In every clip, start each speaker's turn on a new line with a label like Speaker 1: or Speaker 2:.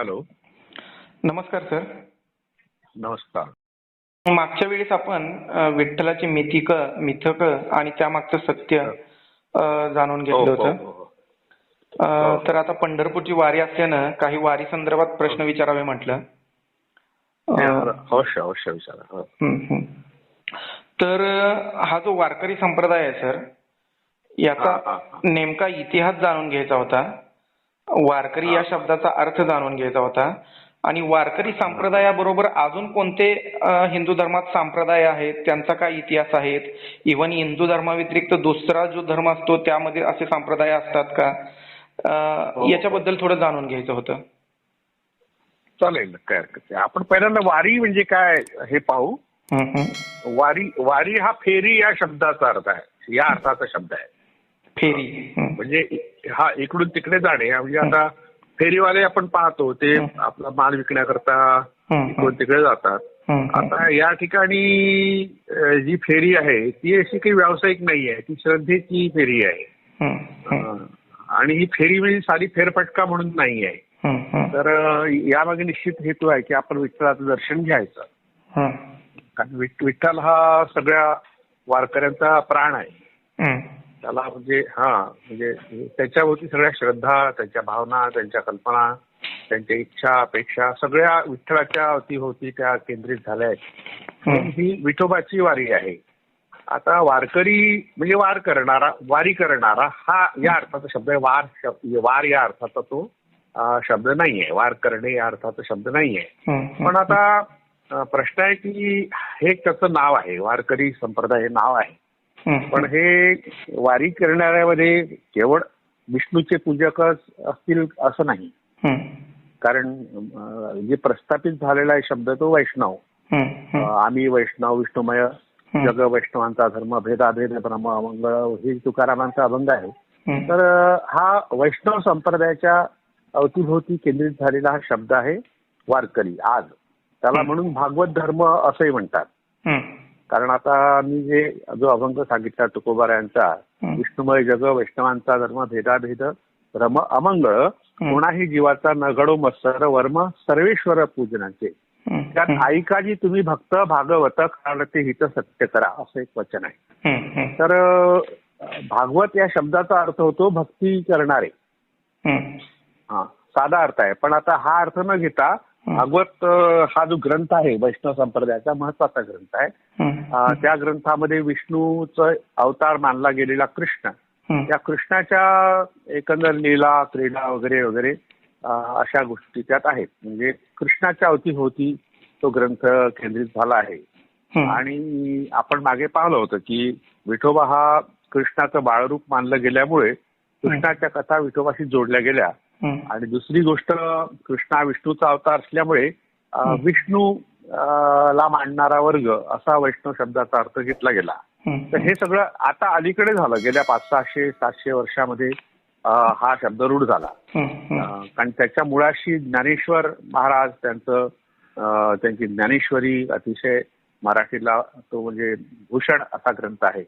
Speaker 1: Hello
Speaker 2: नमस्कार sir
Speaker 1: नमस्कार
Speaker 2: मागच्या वेळेस आपण विठ्ठलाची मिथिक मिथक आणि त्यामागचं सत्य जाणून
Speaker 1: हो,
Speaker 2: घेतलं
Speaker 1: हो,
Speaker 2: होतं
Speaker 1: हो.
Speaker 2: तर आता पंढरपूरची वारी असल्यानं काही वारी संदर्भात प्रश्न विचारावे म्हटलं
Speaker 1: अवश्य अवश्य विचारा हो.
Speaker 2: हं, हं. तर हा जो वारकरी संप्रदाय आहे सर याचा
Speaker 1: हा, हा, हा.
Speaker 2: नेमका इतिहास जाणून घ्यायचा होता वारकरी या. शब्दाचा अर्थ जाणून घ्यायचा होता. आणि वारकरी संप्रदायाबरोबर अजून कोणते हिंदू धर्मात संप्रदाय आहेत त्यांचा काय इतिहास आहेत इव्हन हिंदू धर्माव्यतिरिक्त दुसरा जो धर्म असतो त्यामध्ये असे संप्रदाय असतात का?
Speaker 1: हो.
Speaker 2: याच्याबद्दल थोडं जाणून घ्यायचं होतं.
Speaker 1: चालेल काय हरकत नाही आपण पहिल्यांदा वारी म्हणजे काय हे पाहू. वारी वारी हा फेरी या शब्दाचा अर्थ आहे. या अर्थाचा शब्द आहे.
Speaker 2: फेरी.
Speaker 1: म्हणजे हा इकडून तिकडे जाणे म्हणजे आता फेरीवाले आपण पाहतो ते. आपला माल विकण्याकरता इकडून. तिकडे जातात. आता या ठिकाणी जी फेरी आहे ती अशी काही व्यावसायिक नाही आहे ती श्रद्धेची फेरी आहे आणि ही फेरी म्हणजे साधी फेरफटका म्हणून नाही आहे. तर यामागे निश्चित हेतू आहे की आपण विठ्ठलाचं दर्शन घ्यायचं. कारण विठ- विठ्ठल हा सगळ्या वारकऱ्यांचा प्राण आहे. त्याला म्हणजे हा म्हणजे त्याच्यावरती सगळ्या श्रद्धा त्यांच्या भावना त्यांच्या कल्पना त्यांच्या इच्छा अपेक्षा सगळ्या विठ्ठलाच्या अवतीभोवती त्या केंद्रित झाल्या आहेत
Speaker 2: हं.
Speaker 1: विठोबाची वारी आहे आता वारकरी म्हणजे वार करणारा वारी करणारा हा या अर्थाचा शब्द आहे वार वार या अर्थाचा तो शब्द नाही आहे वार करणे या अर्थाचा शब्द नाही आहे
Speaker 2: हं.
Speaker 1: पण आता प्रश्न आहे की हे त्याचं नाव आहे वारकरी संप्रदाय हे नाव आहे. पण हे वारी करणाऱ्यामध्ये केवळ विष्णूचे पूजकच असतील असं नाही. कारण जे प्रस्थापित झालेला आहे शब्द तो वैष्णव. आम्ही वैष्णव विष्णुमय. जग वैष्णवांचा धर्म भेदाभेद ब्रह्म मंगळ ही तुकारामांचा अभंग आहे. तर हा वैष्णव संप्रदायाच्या अवतीभोवती केंद्रित झालेला हा शब्द आहे वारकरी आज त्याला. म्हणून भागवत धर्म असंही म्हणतात. कारण आता मी जे जो अभंग सांगितला तुकोबार यांचा. विष्णुमय जग वैष्णवांचा धर्म भेदाभेद रम अमंगळ कोणाही जीवाचा नगडो मत्सर वर्म सर्वेश्वर पूजनाचे. त्यात ऐकाजी तुम्ही भक्त भागवत काढते हित सत्य करा असं एक वचन आहे. तर भागवत या शब्दाचा अर्थ होतो भक्ती करणारे
Speaker 2: हं.
Speaker 1: साधा अर्थ आहे पण आता हा अर्थ न घेता. भागवत हा जो ग्रंथ आहे वैष्णव संप्रदायाचा महत्त्वाचा ग्रंथ आहे. त्या ग्रंथामध्ये विष्णूचा अवतार मानला गेलेला कृष्ण. त्या कृष्णाच्या एकंदर लीला क्रीडा वगैरे वगैरे अशा गोष्टी त्यात आहेत. म्हणजे कृष्णाच्या अवतीभोवती तो ग्रंथ केंद्रित झाला आहे. आणि आपण मागे पाहिलं होतं की विठोबा हा कृष्णाचं बाळरूप मानलं गेल्यामुळे कृष्णाच्या कथा विठोबाशी जोडल्या गेल्या. आणि दुसरी गोष्ट कृष्णा विष्णूचा अवतार असल्यामुळे. विष्णू ला मांडणारा वर्ग असा वैष्णव शब्दाचा अर्थ घेतला गेला. तर हे सगळं आता अलीकडे झालं गेल्या पाच सहाशे सातशे वर्षामध्ये हा शब्द रूढ झाला कारण त्याच्या मुळाशी ज्ञानेश्वर महाराज त्यांचं त्यांची ज्ञानेश्वरी अतिशय मराठीला तो म्हणजे भूषण असा ग्रंथ आहे.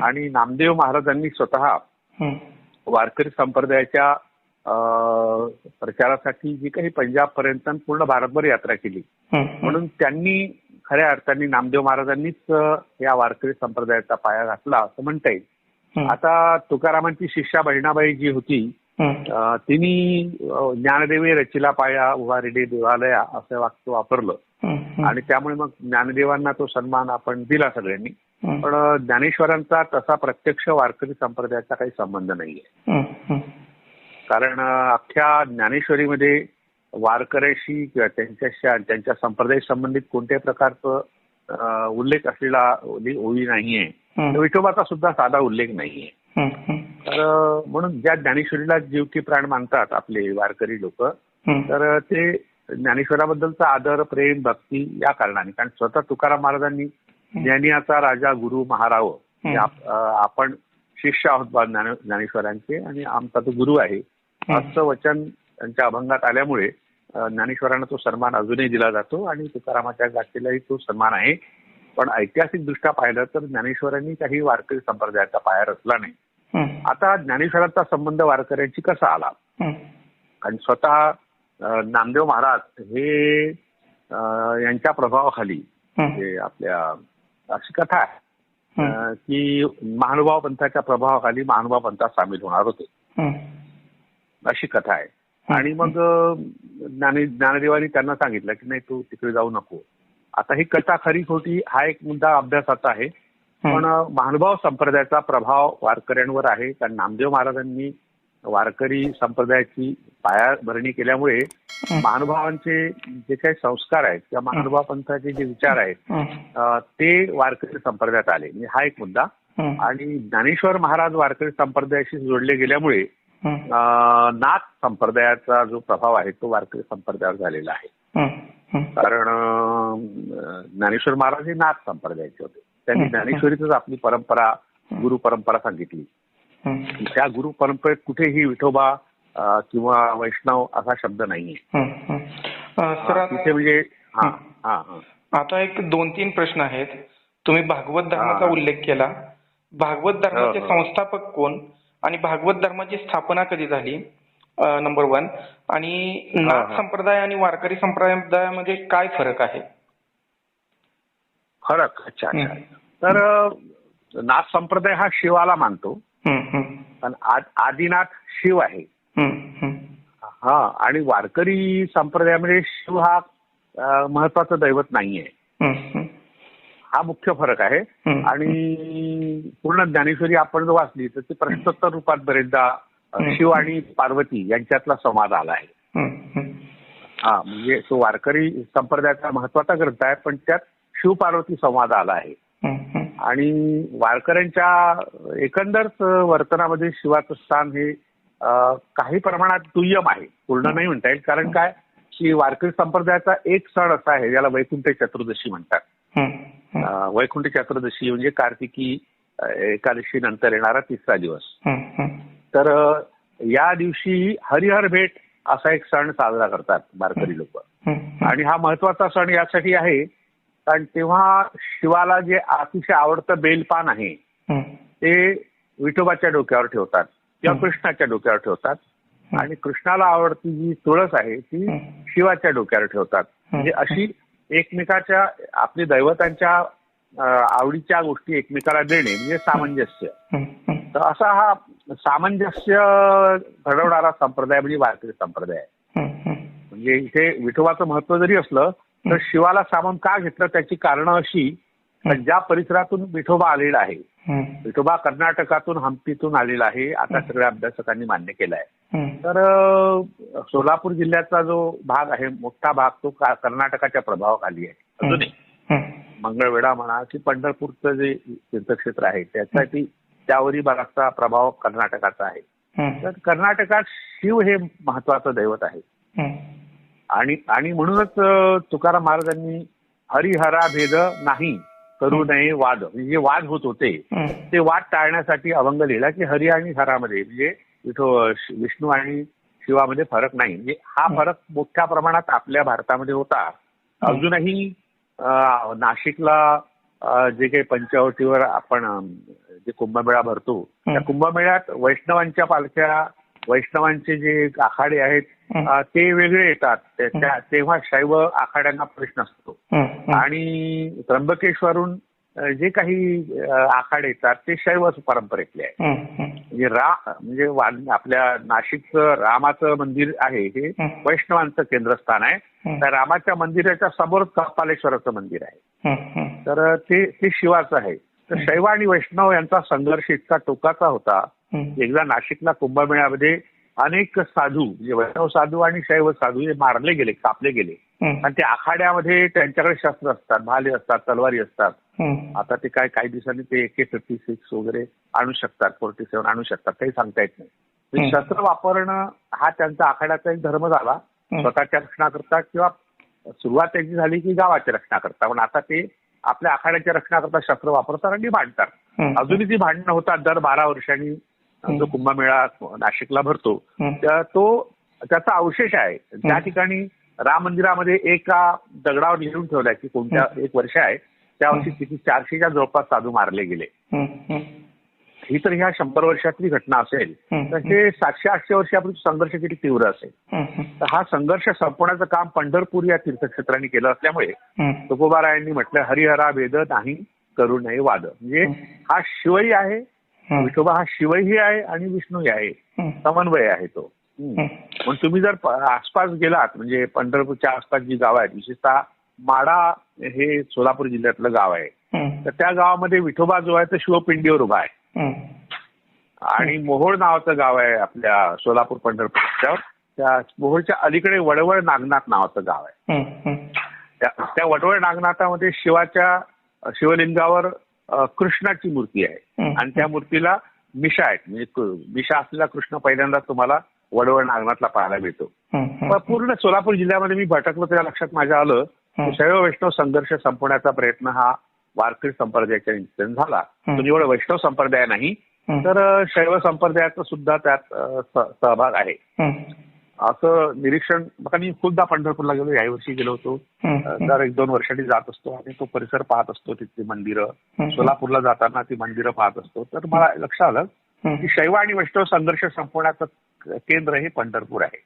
Speaker 1: आणि नामदेव महाराजांनी स्वतः. वारकरी संप्रदायाच्या प्रचारासाठी जी काही पंजाब पर्यंत पूर्ण भारतभर यात्रा केली. म्हणून त्यांनी खऱ्या अर्थाने नामदेव महाराजांनीच या वारकरी संप्रदायाचा पाया घातला असं म्हणता येईल. आता तुकारामांची शिष्या बहिणाबाई जी होती तिने ज्ञानदेवे रचिला पाया उभारिडे देवालया असं वाक्य वापरलं. आणि त्यामुळे मग ज्ञानदेवांना तो सन्मान आपण दिला सगळ्यांनी. पण ज्ञानेश्वरांचा तसा प्रत्यक्ष वारकरी संप्रदायाचा काही संबंध नाहीये. कारण अख्ख्या ज्ञानेश्वरीमध्ये वारकऱ्याशी किंवा त्यांच्याशी त्यांच्या संप्रदाय संबंधित कोणत्याही प्रकारचं उल्लेख असलेला ओळी नाहीये. विठोबाचा सुद्धा साधा उल्लेख नाहीये. तर म्हणून ज्या ज्ञानेश्वरीला जीव की प्राण मानतात आपले वारकरी लोक. तर ते ज्ञानेश्वराबद्दलचा आदर प्रेम भक्ती या कारणाने कारण स्वतः तुकाराम महाराजांनी ज्ञानियाचा राजा गुरु महाराव आपण शिष्य आहोत ज्ञानेश्वरांचे आणि आमचा तो गुरु आहे. असं वचन त्यांच्या अभंगात आल्यामुळे ज्ञानेश्वरांना तो सन्मान अजूनही दिला जातो आणि तुकारामाच्या गाठीलाही तो सन्मान आहे. पण ऐतिहासिक दृष्ट्या पाहिलं तर ज्ञानेश्वरांनी काही वारकरी संप्रदायाचा पाया रचला नाही. आता ज्ञानेश्वरांचा संबंध वारकऱ्यांशी कसा आला. आणि स्वतः नामदेव महाराज हे यांच्या प्रभावाखाली आपल्या अशी कथा आहे की महानुभाव पंथाच्या प्रभावाखाली महानुभाव पंथात सामील होणार होते. अशी कथा आहे. आणि मग ज्ञानी ज्ञानदेवानी त्यांना सांगितलं की नाही तू तिकडे जाऊ नको. आता ही कथा खरी खोटी हा एक मुद्दा अभ्यासाचा आहे. पण महानुभाव संप्रदायाचा प्रभाव वारकऱ्यांवर आहे. कारण नामदेव महाराजांनी वारकरी संप्रदायाची पायाभरणी केल्यामुळे महानुभावांचे जे काही संस्कार आहेत किंवा महानुभाव पंथाचे जे विचार आहेत ते वारकरी संप्रदायात आले. म्हणजे हा एक मुद्दा. आणि ज्ञानेश्वर महाराज वारकरी संप्रदायाशी जोडले गेल्यामुळे नाथ संप्रदायाचा जो प्रभाव आहे तो वारकरी संप्रदायावर झालेला आहे. कारण ज्ञानेश्वर महाराज हे नाथ संप्रदायाचे होते. त्यांनी. ज्ञानेश्वरीतच आपली परंपरा गुरु परंपरा सांगितली. त्या गुरु परंपरेत कुठेही विठोबा किंवा वैष्णव असा शब्द नाहीये. तिथे म्हणजे हा
Speaker 2: आता एक दोन तीन प्रश्न आहेत. तुम्ही भागवत धर्माचा. उल्लेख केला. भागवत धर्माचे
Speaker 1: हो, हो.
Speaker 2: संस्थापक कोण? आणि भागवत धर्माची स्थापना कधी झाली? नंबर वन आणि नाथ. संप्रदाय आणि वारकरी संप्रदायामध्ये काय फरक आहे?
Speaker 1: फरक? अच्छा. तर नाथ संप्रदाय हा शिवाला मानतो. पण आद- आदिनाथ शिव आहे.
Speaker 2: हं,
Speaker 1: आणि वारकरी संप्रदायामध्ये शिव हा महत्वाचं दैवत नाहीये.
Speaker 2: हं,
Speaker 1: मुख्य फरक आहे. आणि पूर्ण ज्ञानेश्वरी आपण जर वाचली तर ती प्रश्नोत्तर रूपात बरेचदा. शिव आणि पार्वती यांच्यातला संवाद आला आहे.
Speaker 2: हं,
Speaker 1: म्हणजे तो वारकरी संप्रदायाचा महत्त्वाचा ग्रंथ आहे पण त्यात शिव पार्वती संवाद आला आहे. आणि वारकऱ्यांच्या एकंदरच वर्तनामध्ये शिवाचं स्थान हे काही प्रमाणात दुय्यम आहे. पूर्ण नाही म्हणता येईल कारण काय? की वारकरी संप्रदायाचा एक सण असा आहे ज्याला वैकुंठ चतुर्दशी म्हणतात. वैकुंठ चतुर्दशी म्हणजे कार्तिकी एकादशी नंतर येणारा तिसरा दिवस. तर या दिवशी हरिहर भेट असा एक सण साजरा करतात वारकरी लोक. आणि हा महत्त्वाचा सण यासाठी आहे कारण तेव्हा शिवाला जे अतिशय आवडतं बेलपान आहे
Speaker 2: हं,
Speaker 1: ते विठोबाच्या डोक्यावर ठेवतात किंवा. कृष्णाच्या डोक्यावर ठेवतात. आणि कृष्णाला आवडती जी तुळस आहे ती. शिवाच्या डोक्यावर ठेवतात. म्हणजे अशी एकमेकाच्या आपली दैवतांच्या आवडीच्या गोष्टी एकमेकाला देणे म्हणजे सामंजस्य. तर असा हा सामंजस्य घडवणारा संप्रदाय म्हणजे वारकरी संप्रदाय. आहे म्हणजे इथे विठोबाचं महत्त्व जरी असलं तर शिवाला सामावून का घेतलं? त्याची कारणं अशी ज्या परिसरातून विठोबा आलेला आहे विठोबा कर्नाटकातून हम्पीतून आलेला आहे आता सगळ्या अभ्यासकांनी मान्य केला आहे तर सोलापूर जिल्ह्याचा जो भाग आहे मोठा भाग तो कर्नाटकाच्या प्रभावाखाली आहे. अजूनही. मंगळवेढा म्हणा की पंढरपूरचं जे तीर्थक्षेत्र आहे त्यासाठी त्यावरही बराचसा प्रभाव कर्नाटकाचा आहे. तर कर्नाटकात शिव हे महत्वाचं दैवत आहे. आणि आणि म्हणूनच तुकाराम महाराजांनी हरिहरा भेद नाही करू नये वाद. म्हणजे जे वाद होत होते ते वाद टाळण्यासाठी अभंग लिहिला की हरी आणि हरामध्ये म्हणजे विठो विष्णू आणि शिवामध्ये फरक नाही. म्हणजे हा फरक मोठ्या प्रमाणात आपल्या भारतामध्ये होता. अजूनही नाशिकला जे काही पंचवटीवर आपण जे कुंभमेळा भरतो त्या कुंभमेळ्यात वैष्णवांच्या पालख्या वैष्णवांचे जे आखाडे आहेत ते वेगळे येतात. तेव्हा शैव आखाड्यांना प्रश्न असतो. आणि त्र्यंबकेश्वरून जे काही आखाडे येतात ते शैव परंपरेतले आहे
Speaker 2: हं, हं,
Speaker 1: म्हणजे रा म्हणजे आपल्या नाशिकचं रामाचं मंदिर आहे हे. वैष्णवांचं केंद्रस्थान आहे. त्या रामाच्या मंदिराच्या समोर कपालेश्वराचं मंदिर आहे. तर ते ते शिवाचं आहे. तर शैव आणि वैष्णव यांचा संघर्ष इतका टोकाचा होता. एकदा नाशिकला कुंभमेळ्यामध्ये अनेक साधू म्हणजे वैष्णव साधू आणि शैव साधू हे मारले गेले कापले गेले. आणि ते आखाड्यामध्ये त्यांच्याकडे शस्त्र असतात भाले असतात तलवारी असतात. आता ते काय काही दिवसांनी ते एके फिफ्टी सिक्स वगैरे आणू शकतात फोर्टी सेव्हन आणू शकतात काही सांगता येत नाही. शस्त्र वापरणं हा त्यांचा आखाड्याचा एक धर्म झाला. स्वतःच्या रक्षणाकरता किंवा सुरुवात त्याची झाली की गावाच्या रक्षणाकरता. पण आता ते आपल्या आखाड्याच्या रक्षणाकरता शस्त्र वापरतात आणि भांडतात अजूनही ती भांडणं होतात दर बारा वर्षांनी. जो कुंभमेळा नाशिकला भरतो त्या- तो त्याचा अवशेष आहे. त्या ठिकाणी राम मंदिरामध्ये एका दगडावर लिहून ठेवलाय की कोणत्या एक वर्ष आहे त्या वर्षी किती चारशेच्या जवळपास साधू मारले गेले.
Speaker 2: हं,
Speaker 1: तर ह्या शंभर वर्षातली घटना असेल. तर हे सातशे आठशे वर्षापूर्वी संघर्ष किती तीव्र असेल? तर हा संघर्ष संपवण्याचं काम पंढरपूर या तीर्थक्षेत्रांनी केलं असल्यामुळे तुकोबारायांनी म्हटलं हरिहरा वेद नाही करू नये वाद. म्हणजे हा शिवही आहे विठोबा हा शिवही आहे आणि विष्णूही आहे. समन्वय आहे तो. पण तुम्ही जर आसपास गेलात म्हणजे पंढरपूरच्या आसपास जी गाव आहेत विशेषतः माडा हे सोलापूर जिल्ह्यातलं गाव आहे. तर त्या गावामध्ये विठोबा जो आहे तो शिवपिंडीवर उभा आहे. आणि मोहोळ नावाचं गाव आहे आपल्या सोलापूर पंढरपूरच्या. त्या मोहोळच्या अलीकडे वडवळ नागनाथ नावाचं गाव आहे. त्या वडवळ नागनाथामध्ये शिवाच्या शिवलिंगावर कृष्णाची मूर्ती आहे. आणि त्या मूर्तीला मिशा आहेत म्हणजे मिशा असलेला कृष्ण पहिल्यांदा तुम्हाला वडवळ नागनाथला पाहायला मिळतो पूर्ण सोलापूर जिल्ह्यामध्ये मी भटकलो त्या लक्षात माझ्या आलं. शैव वैष्णव संघर्ष संपवण्याचा प्रयत्न हा वारकरी संप्रदायाच्या निमित्ताने झाला. तो निवड वैष्णव संप्रदाय नाही. तर शैव संप्रदायाचा सुद्धा त्यात सहभाग आहे असं निरीक्षण बघा मी खुद्दा पंढरपूरला गेलो याही वर्षी गेलो होतो दर एक दोन वर्षांनी जात असतो आणि तो परिसर पाहत असतो तिथली मंदिरं. सोलापूरला जाताना ती मंदिरं पाहत असतो तर मला लक्षात आलं. की शैव आणि वैष्णव संघर्ष संपवण्याचं केंद्र हे पंढरपूर आहे.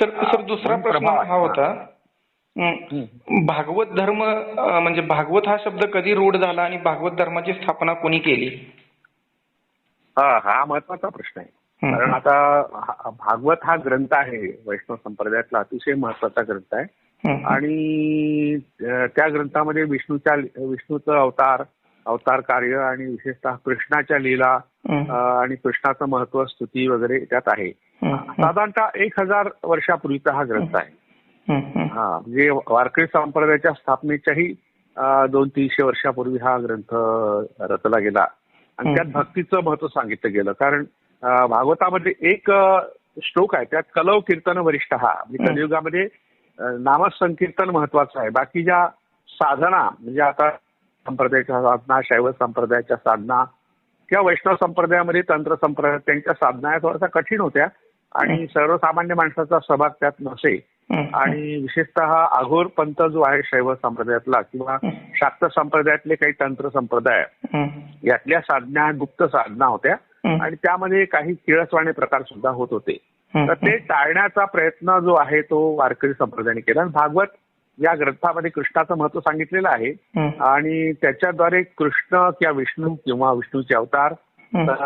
Speaker 2: सर सर दुसरा प्रश्न. हा होता. भागवत धर्म म्हणजे भागवत हा शब्द कधी रूढ झाला आणि भागवत धर्माची स्थापना कोणी केली
Speaker 1: हा हा महत्त्वाचा प्रश्न आहे. कारण आता भागवत हा ग्रंथ आहे वैष्णव संप्रदायातला अतिशय महत्त्वाचा ग्रंथ आहे. आणि त्या ग्रंथामध्ये विष्णूच्या विष्णूचं अवतार अवतार कार्य आणि विशेषतः कृष्णाच्या लीला आणि कृष्णाचं महत्त्व स्तुती वगैरे त्यात आहे. साधारणतः एक हजार वर्षापूर्वीचा हा ग्रंथ आहे. हा म्हणजे वारकरी संप्रदायाच्या स्थापनेच्याही दोन तीनशे वर्षापूर्वी हा ग्रंथ रचला गेला. आणि त्यात भक्तीचं महत्त्व सांगितलं गेलं. कारण भागवतामध्ये एक श्लोक आहे त्यात कलव कीर्तन वरिष्ठ हा म्हणजे. कलियुगामध्ये नामसंकीर्तन महत्वाचं आहे बाकी ज्या साधना म्हणजे आता संप्रदायाच्या साधना शैव संप्रदायाच्या साधना किंवा वैष्णव संप्रदायामध्ये तंत्र संप्रदाय त्यांच्या साधना या थोड्याशा कठीण होत्या आणि सर्वसामान्य माणसाचा सहभाग त्यात नसे. आणि विशेषतः आघोर पंथ जो आहे शैव संप्रदायातला किंवा शाक्त संप्रदायातले काही तंत्र संप्रदाय. यातल्या साधना गुप्त साधना होत्या. आणि त्यामध्ये काही किळसवाणे प्रकार सुद्धा होत होते. तर ते टाळण्याचा प्रयत्न जो आहे तो वारकरी संप्रदायाने केला आणि भागवत या ग्रंथामध्ये कृष्णाचं महत्त्व सांगितलेलं आहे. आणि त्याच्याद्वारे कृष्ण किंवा विष्णू किंवा विष्णूचे अवतार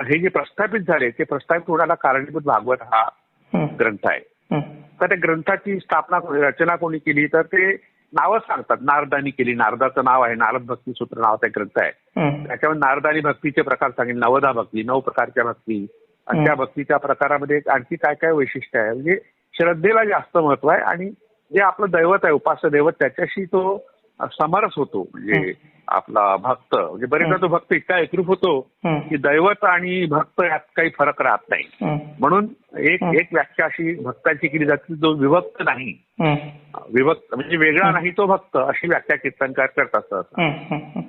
Speaker 1: हे जे प्रस्थापित झाले ते प्रस्थापित होण्याला कारणीभूत भागवत हा. ग्रंथ आहे. तर त्या ग्रंथाची स्थापना रचना कोणी केली तर ते नावं सांगतात. नारदानी केली. नारदाचं नाव आहे. नारद भक्ती सूत्र नावाचा ग्रंथ आहे. त्याच्यामध्ये नारदानी भक्तीचे प्रकार सांगितले. नवदा भक्ती नऊ प्रकारच्या भक्ती. आणि त्या भक्तीच्या प्रकारामध्ये आणखी काय काय वैशिष्ट्य आहे? म्हणजे श्रद्धेला जास्त महत्त्व आहे आणि जे आपलं दैवत आहे उपास्य दैवत त्याच्याशी तो समरस होतो. म्हणजे आपला भक्त म्हणजे बरेचदा तो भक्त इतका एकरूप होतो. की दैवत आणि भक्त यात काही फरक राहत नाही. म्हणून एक. एक व्याख्या अशी भक्तांची केली जाते जो विभक्त नाही. विभक्त म्हणजे वेगळा नाही तो भक्त अशी व्याख्या कीर्तनकार करतात.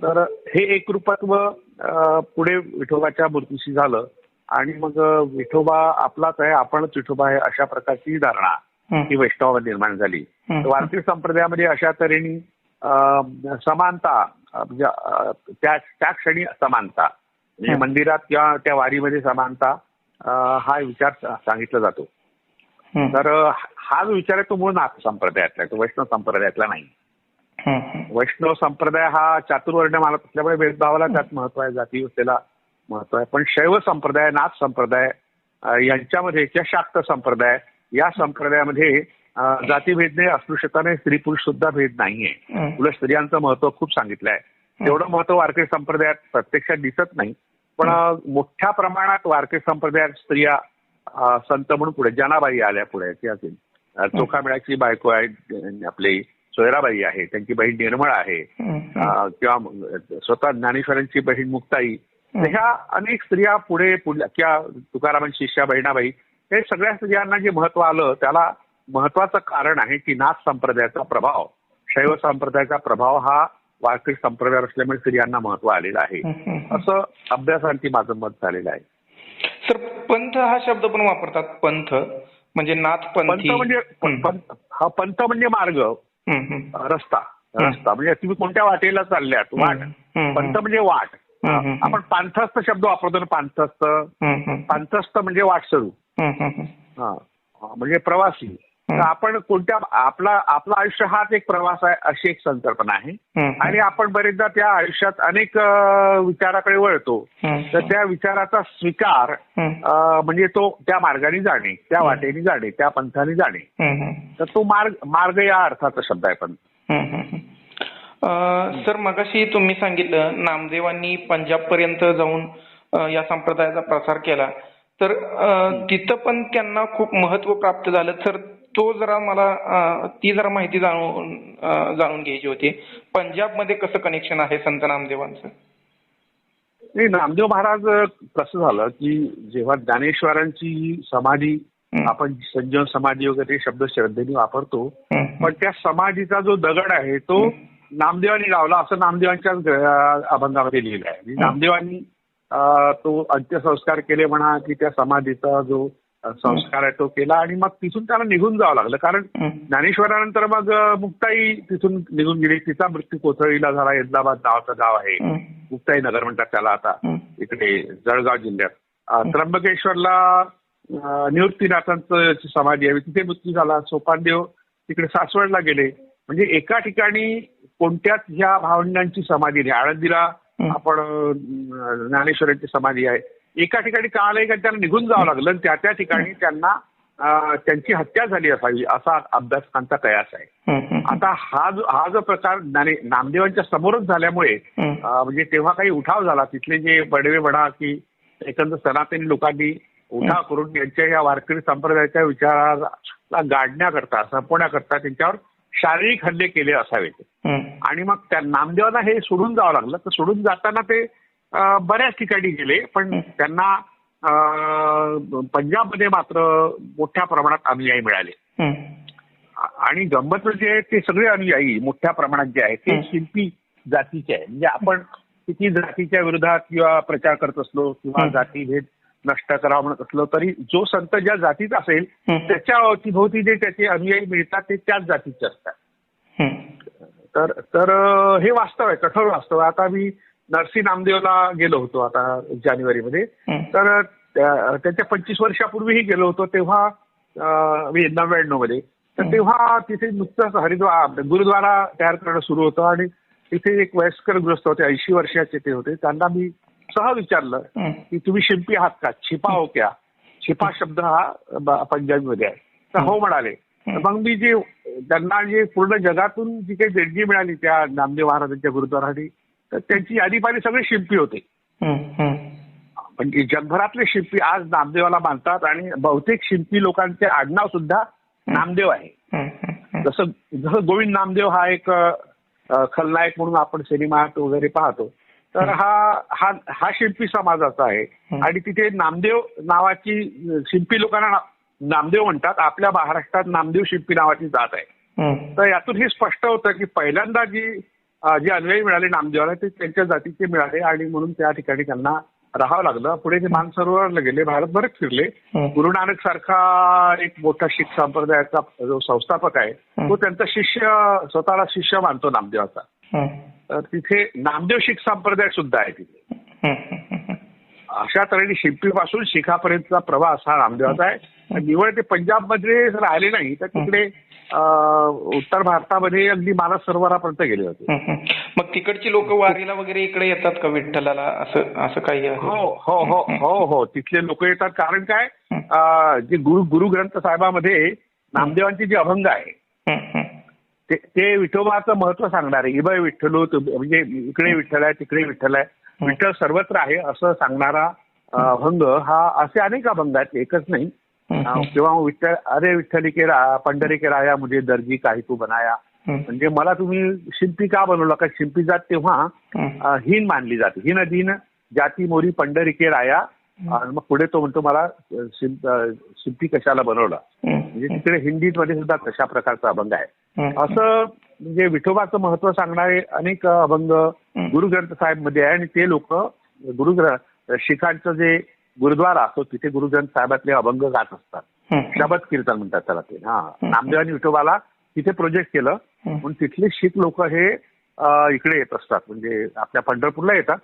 Speaker 1: तर हे एक रूपत्व अ, पुढे विठोबाच्या मूर्तीशी झालं आणि मग विठोबा आपलाच आहे आपणच विठोबा आहे अशा प्रकारची धारणा. ही वैष्णवामध्ये निर्माण झाली वारकरी संप्रदायामध्ये अशा तऱ्हेने समानता म्हणजे त्या त्या क्षणी समानता म्हणजे. मंदिरात किंवा त्या वारीमध्ये समानता हा विचार सांगितला जातो. तर हा जो विचार आहे तो मूळ नाथ संप्रदायातला तो वैष्णव संप्रदायातला नाही. वैष्णव संप्रदाय हा चातुर्वर्ण मानत असल्यामुळे भेदभावाला त्यात महत्त्व आहे जाती व्यवस्थेला महत्त्व आहे पण शैव संप्रदाय नाथ संप्रदाय यांच्यामध्ये किंवा शाक्त संप्रदाय या संप्रदायामध्ये अ, जातीभेदने अस्पृश्यताने स्त्री पुरुष सुद्धा भेद नाहीये. उलट स्त्रियांचं महत्त्व खूप सांगितलं आहे तेवढं महत्त्व वारकरी संप्रदायात प्रत्यक्षात दिसत नाही. पण मोठ्या प्रमाणात वारकरी संप्रदायात स्त्रिया संत म्हणून पुढे जनाबाई आल्या पुढे ती असेल चोखामेळाची बायको आहे आपली सोयराबाई आहे त्यांची बहीण निर्मळ आहे. किंवा स्वतः ज्ञानेश्वरांची बहीण मुक्ताई. ह्या अनेक स्त्रिया पुढे किंवा तुकारामांची शिष्या बहिणाबाई हे सगळ्या स्त्रियांना जे महत्त्व आलं त्याला महत्वाचं कारण आहे की नाथ संप्रदायाचा प्रभाव शैव संप्रदायाचा प्रभाव हा वारकरी संप्रदाय असल्यामुळे स्त्रियांना महत्त्व आलेलं आहे. असं अभ्यासांती माझं मत झालेलं आहे.
Speaker 2: सर पंथ हा शब्द पण वापरतात. पंथ म्हणजे नाथ
Speaker 1: पंथ
Speaker 2: पंथी.
Speaker 1: म्हणजे हा पंथ म्हणजे मार्ग. रस्ता. रस्ता. म्हणजे तुम्ही कोणत्या वाटेला चालल्यात? वाट. पंथ म्हणजे वाट. आपण पांथस्थ शब्द वापरतो ना पांथस्थ. पांथस्थ म्हणजे वाटसरू. हा, म्हणजे प्रवासी. तर आपण कोणत्या आपला आपलं आयुष्य हाच एक प्रवास आहे अशी एक संकल्पना आहे. आणि आपण बरेचदा त्या आयुष्यात अनेक विचाराकडे वळतो. तर त्या विचाराचा स्वीकार म्हणजे तो त्या मार्गाने जाणे त्या वाटेने जाणे त्या पंथाने जाणे. तर तो मार्ग मार्ग या अर्थाचा शब्द आहे पण.
Speaker 2: सर मगाशी तुम्ही सांगितलं नामदेवांनी पंजाब पर्यंत जाऊन या संप्रदायाचा प्रसार केला. तर तिथं पण त्यांना खूप महत्त्व प्राप्त झालं. तर तो जरा मला ती जरा माहिती जाणून जाणून घ्यायची होती. पंजाबमध्ये कसं कनेक्शन आहे संत नामदेवांचं?
Speaker 1: नाही नामदेव महाराज कसं झालं की जेव्हा ज्ञानेश्वरांची समाधी. आपण संजीवन समाधी वगैरे शब्द श्रद्धेने वापरतो. पण त्या समाधीचा जो दगड आहे तो नामदेवानी लावला. असं नामदेवांच्या अ, अभंगामध्ये लिहिलं आहे. नामदेवांनी तो अंत्यसंस्कार केले म्हणा की त्या समाधीचा जो संस्कार आहे तो केला आणि मग तिथून त्याला निघून जावं लागलं. कारण. ज्ञानेश्वरानंतर मग मुक्ताई तिथून निघून गेली. तिचा मृत्यू कोथळीला झाला. हैदराबाद नावाचं गाव आहे. मुक्ताई नगर म्हणतात त्याला आता. इकडे जळगाव जिल्ह्यात. त्र्यंबकेश्वरला निवृत्तीनाथांचं समाधी आहे तिथे मृत्यू झाला. सोपानदेव तिकडे सासवडला गेले. म्हणजे एका ठिकाणी कोणत्याच ह्या भावंडांची समाधी नाही. आळंदीला. आपण ज्ञानेश्वरांची समाधी आहे. एका ठिकाणी काळाला एक त्यांना निघून जावं लागलं आणि त्या त्या ठिकाणी त्यांना त्यांची हत्या झाली असावी असा अभ्यासकांचा कयास आहे. आता हा जो हा जो प्रकार नामदेवांच्या समोरच झाल्यामुळे म्हणजे तेव्हा काही उठाव झाला तिथले जे बडवे म्हणा की एकंदर सनातनी लोकांनी उठाव करून यांच्या या वारकरी संप्रदायाच्या विचाराला गाडण्याकरता संपवण्याकरता त्यांच्यावर शारीरिक हल्ले केले असावेत. आणि मग त्या नामदेवांना हे सोडून जावं लागलं. तर सोडून जाताना ते बऱ्याच ठिकाणी गेले पण त्यांना पंजाबमध्ये मात्र मोठ्या प्रमाणात अनुयायी मिळाले आणि गंमत म्हणजे ते सगळे अनुयायी मोठ्या प्रमाणात जे आहेत ते. शिल्पी जातीचे आहे म्हणजे आपण किती जातीच्या विरोधात किंवा प्रचार करत असलो किंवा
Speaker 2: हं.
Speaker 1: जातीभेद नष्ट करावा म्हणत असलो तरी जो संत ज्या जातीत असेल. त्याच्या अवतीभोवती जे त्याचे अनुयायी मिळतात ते त्याच जातीचे असतात. तर तर हे वास्तव आहे कठोर वास्तव. आता मी नरसी नामदेवला गेलो होतो आता जानेवारीमध्ये. तर त्या- त्याच्या पंचवीस वर्षापूर्वीही गेलो होतो तेव्हा नव्याण्णवमध्ये तर. तेव्हा तिथे नुकतंच हरिद्वार गुरुद्वारा तयार करणं सुरू होतं आणि तिथे एक वयस्कर गृहस्थ होते ऐंशी वर्षाचे ते होते. त्यांना मी सह विचारलं. की तुम्ही शिंपी आहात का? छिपा हो क्या? छिपा शब्द हा पंजाबीमध्ये आहे. तर हो म्हणाले. तर मग मी जे त्यांना जे पूर्ण जगातून जी काही देणगी मिळाली त्या नामदेव महाराजांच्या गुरुद्वाराने तर त्यांची यादी पाहिली सगळे शिंपी होते. म्हणजे जगभरातले शिंपी आज नामदेवाला मानतात आणि बहुतेक शिंपी लोकांचे आडनाव सुद्धा नामदेव आहे. जसं जसं गोविंद नामदेव हा एक खलनायक म्हणून आपण सिनेमात वगैरे पाहतो तर हा हा हा शिंपी समाजाचा आहे. आणि तिथे नामदेव नावाची शिंपी लोकांना नामदेव म्हणतात आपल्या महाराष्ट्रात नामदेव शिंपी नावाची जात आहे. तर यातून हे स्पष्ट होतं की पहिल्यांदा जी जे अनुयायी मिळाले नामदेवाला ते त्यांच्या जातीचे मिळाले आणि म्हणून त्या ठिकाणी त्यांना राहावं लागलं. पुढे ते मानसरोवरला गेले भारतभरात फिरले. गुरु नानक सारखा एक मोठा शीख संप्रदायाचा जो संस्थापक आहे तो त्यांचा शिष्य स्वतःला शिष्य मानतो नामदेवाचा. तर तिथे नामदेव शीख संप्रदाय सुद्धा आहे तिथे. अशा तऱ्हेने शिंपीपासून शिखापर्यंतचा प्रवास हा नामदेवाचा आहे. निवड ते पंजाबमध्ये राहिले नाही तर तिकडे उत्तर भारतामध्ये अगदी मानस सरोवरापर्यंत गेले होते.
Speaker 2: मग तिकडची लोक वारीला वगैरे इकडे येतात का विठ्ठलाला? असं असं काही आहे?
Speaker 1: हो हो हो हो हो. तिथले लोक येतात. कारण काय? जे गुरु गुरु ग्रंथ साहेबामध्ये नामदेवांचे जे अभंग आहे. ते विठोबाचं महत्त्व सांगणार आहे. इबय विठ्ठलो म्हणजे इकडे विठ्ठल आहे तिकडे विठ्ठल आहे. विठ्ठल सर्वत्र आहे असं सांगणारा अभंग हा असे अनेक अभंग आहेत. एकच नाही. किंवा विठ्ठल अरे विठ्ठली के रा पंढरी के राया मुझे दर्जी काही तू बनाया. म्हणजे मला तुम्ही शिंपी का बनवलं? का शिंपी जात तेव्हा हीन मानली जाते. हिन दिन जाती मोरी पंढरी के राया मग पुढे तो म्हणतो मला शिंप- कशाला बनवला. म्हणजे तिकडे हिंदीत मध्ये सुद्धा तशा प्रकारचा अभंग आहे. असं म्हणजे विठोबाचं महत्त्व सांगणारे अनेक अभंग गुरु ग्रंथ साहेबमध्ये आहे. आणि ते लोक गुरु ग्रंथ शिखांचं जे गुरुद्वारा असतो तिथे गुरु ग्रंथ साहेबातले अभंग गात असतात. शबद कीर्तन म्हणतात त्याला ते. हा. नामदेवानी विठोबाला तिथे प्रोजेक्ट केलं. म्हणून तिथले शीख लोक हे इकडे येत असतात. म्हणजे आपल्या पंढरपूरला येतात.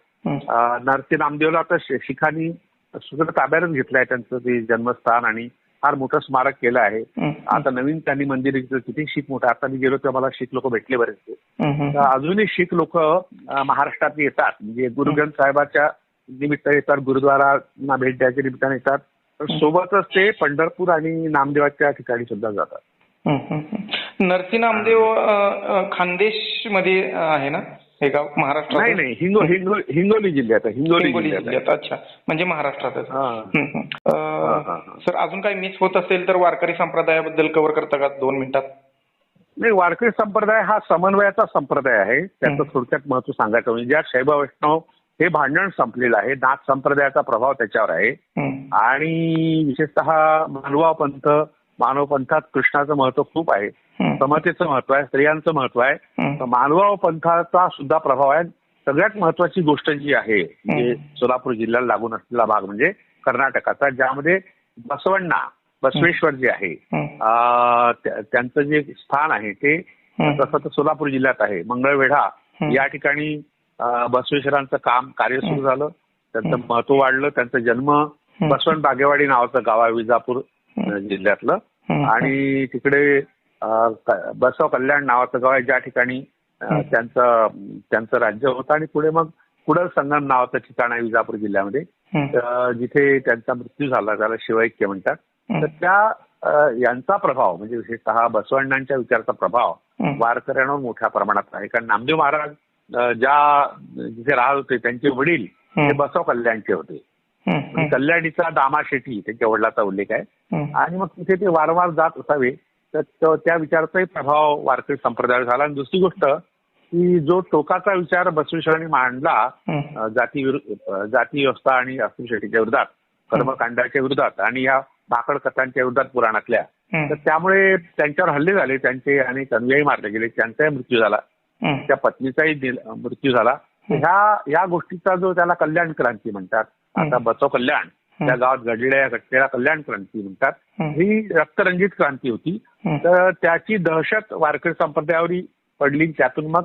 Speaker 1: नरसी नामदेवला शि- शिखांनी सगळं ताब्यातच घेतलंय त्यांचं ते जन्मस्थान आणि फार मोठं स्मारक केलं आहे. आता नवीन त्यांनी मंदिर किती शीख मोठं आता मी गेलो तेव्हा मला शीख लोक भेटले बरेचसे. अजूनही शीख लोक महाराष्ट्रात येतात. म्हणजे गुरु ग्रंथ साहेबाच्या निमित्त येतात गुरुद्वारांना भेट द्यायच्या निमित्ताने येतात. पण सोबतच ते पंढरपूर आणि नामदेवाच्या ठिकाणी सुद्धा जातात.
Speaker 2: नरसी नामदेव खानदेशमध्ये आहे ना? हे गाव महाराष्ट्रात?
Speaker 1: नाही नाही. हिंगो हिंगो हिंगोली जिल्ह्यात हिंगोली जिल्ह्यात
Speaker 2: अच्छा. म्हणजे महाराष्ट्रातच. सर अजून काही मिस होत असेल तर वारकरी संप्रदायाबद्दल कव्हर करता का दोन मिनिटात?
Speaker 1: नाही वारकरी संप्रदाय हा समन्वयाचा संप्रदाय आहे. त्याचं. थोडक्यात महत्त्व सांगायचं म्हणजे ज्या शैव वैष्णव हे भांडण संपलेलं आहे नाथ संप्रदायाचा प्रभाव त्याच्यावर आहे. आणि विशेषतः मानवा पंथ मानव पंथात कृष्णाचं महत्त्व खूप आहे. समतेचं महत्त्व आहे स्त्रियांचं महत्त्व आहे. तर मानवा पंथाचा सुद्धा प्रभाव आहे सगळ्यात महत्वाची गोष्ट जी आहे म्हणजे सोलापूर जिल्ह्याला लागून असलेला भाग म्हणजे कर्नाटकाचा ज्यामध्ये बसवण्णा बसवेश्वर जे आहे त्यांचं जे स्थान आहे ते. तसं तर सोलापूर जिल्ह्यात आहे मंगळवेढा. या ठिकाणी बसवेश्वरांचं काम कार्य सुरू झालं त्यांचं. महत्त्व वाढलं त्यांचा जन्म. बसवंत बागेवाडी नावाचं गाव आहे विजापूर जिल्ह्यातलं. आणि तिकडे बसव कल्याण नावाचं गाव आहे ज्या ठिकाणी. त्यांचं त्यांचं राज्य होतं आणि पुढे मग कुडल संगम नावाचं ठिकाण आहे विजापूर जिल्ह्यामध्ये जिथे त्यांचा मृत्यू झाला त्याला शिवैक्य म्हणतात. तर त्या यांचा प्रभाव म्हणजे विशेषतः बसवण्णांच्या विचाराचा प्रभाव. वारकऱ्यांवर मोठ्या प्रमाणात आहे कारण नामदेव महाराज ज्या जिथे राहत होते त्यांचे वडील
Speaker 2: हं.
Speaker 1: बसव कल्याणचे होते.
Speaker 2: हं.
Speaker 1: कल्याणीचा दामा शेट्टी त्यांच्या वडिलाचा उल्लेख आहे. आणि मग तिथे ते वारंवार जात असावे तर त्या विचाराचाही प्रभाव वारकरी संप्रदायावर झाला आणि दुसरी गोष्ट की जो टोकाचा विचार बसवेश्वरांनी मांडला जाती जाती व्यवस्था आणि अस्पृश्यतेच्या विरोधात कर्मकांडाच्या विरोधात आणि या भाकड कथांच्या विरोधात पुराणातल्या. तर त्यामुळे त्यांच्यावर हल्ले झाले त्यांचे अनेक अनुयायी मारले गेले त्यांचाही मृत्यू झाला. त्या पत्नीचाही मृत्यू झाला ह्या या गोष्टीचा जो त्याला कल्याण क्रांती म्हणतात आता बसव कल्याण त्या गावात घडलेल्या या घटनेला कल्याण क्रांती म्हणतात
Speaker 2: हं.
Speaker 1: रक्तरंजित क्रांती होती. तर त्याची दहशत वारकरी संप्रदायावर पडली त्यातून मग.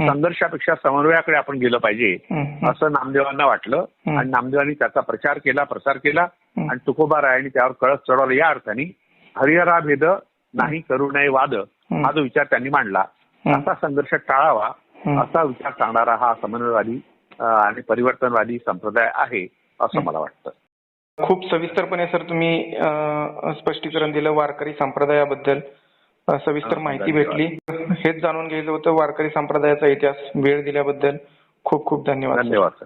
Speaker 1: संघर्षापेक्षा समन्वयाकडे आपण गेलं पाहिजे. असं नामदेवांना वाटलं. आणि नामदेवांनी त्याचा प्रचार केला प्रसार केला. आणि तुकोबा रायांनी त्यावर कळस चढवलं या अर्थाने हरिहरा भेद नाही करू नये वाद
Speaker 2: हं.
Speaker 1: जो विचार त्यांनी मांडला. असा संघर्ष टाळावा. असा विचार सांगणारा हा समन्वयवादी आणि परिवर्तनवादी संप्रदाय आहे असं मला वाटतं.
Speaker 2: खूप सविस्तरपणे सर तुम्ही स्पष्टीकरण दिलं वारकरी संप्रदायाबद्दल. सविस्तर माहिती. भेटली. हेच जाणून घ्यायचं होतं वारकरी संप्रदायाचा इतिहास वेळ दिल्याबद्दल. खूप खूप धन्यवाद.
Speaker 1: धन्यवाद सर.